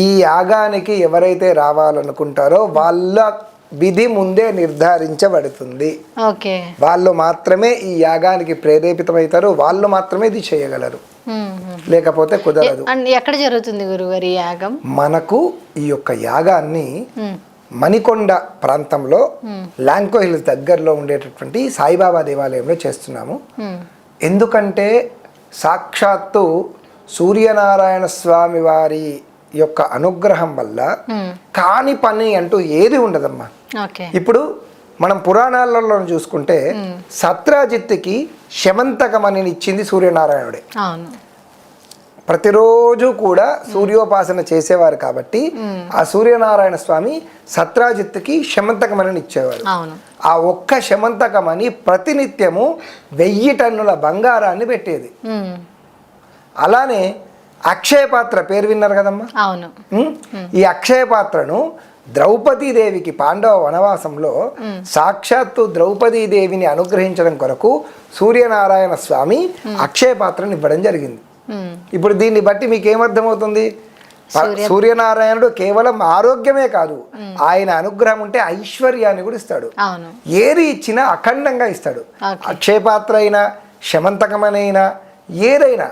ఈ యాగానికి ఎవరైతే రావాలనుకుంటారో వాళ్ళ విధి ముందే నిర్ధారించబడుతుంది. వాళ్ళు మాత్రమే ఈ యాగానికి ప్రేరేపితమవుతారు వాళ్ళు మాత్రమే ఇది చేయగలరు. లేకపోతే కుదరదు. ఎక్కడ జరుగుతుంది గురుగారి ఈ యాగం? మనకు ఈ యొక్క యాగాన్ని మణికొండ ప్రాంతంలో లాంకో హిల్స్ దగ్గరలో ఉండేటటువంటి సాయిబాబా దేవాలయంలో చేస్తున్నాము. ఎందుకంటే సాక్షాత్తు సూర్యనారాయణ స్వామి వారి యొక్క అనుగ్రహం వల్ల. కాని పని అంటూ ఏది ఉండదమ్మా. ఇప్పుడు మనం పురాణాలలో చూసుకుంటే సత్రాజిత్తుకి శమంతకమని ఇచ్చింది సూర్యనారాయణుడే. ప్రతిరోజు కూడా సూర్యోపాసన చేసేవారు కాబట్టి ఆ సూర్యనారాయణ స్వామి సత్రాజిత్తుకి శమంతకమని ఇచ్చేవారు. ఆ ఒక్క శమంతకమని ప్రతినిత్యము వెయ్యి టన్నుల బంగారాన్ని పెట్టేది. అలానే అక్షయ పాత్ర పేరు విన్నారు కదమ్మా? అవును? ఈ అక్షయ పాత్రను ద్రౌపదీదేవికి పాండవ వనవాసంలో సాక్షాత్తు ద్రౌపదీదేవిని అనుగ్రహించడం కొరకు సూర్యనారాయణ స్వామి అక్షయ పాత్రను ఇవ్వడం జరిగింది. ఇప్పుడు దీన్ని బట్టి మీకు ఏమర్థమవుతుంది ప- సూర్యనారాయణుడు కేవలం ఆరోగ్యమే కాదు ఆయన అనుగ్రహం ఉంటే ఐశ్వర్యాన్ని కూడా ఇస్తాడు. ఏది ఇచ్చినా అఖండంగా ఇస్తాడు. ఓకే. అక్షయ పాత్ర అయినా శమంతకమనైనా ఏదైనా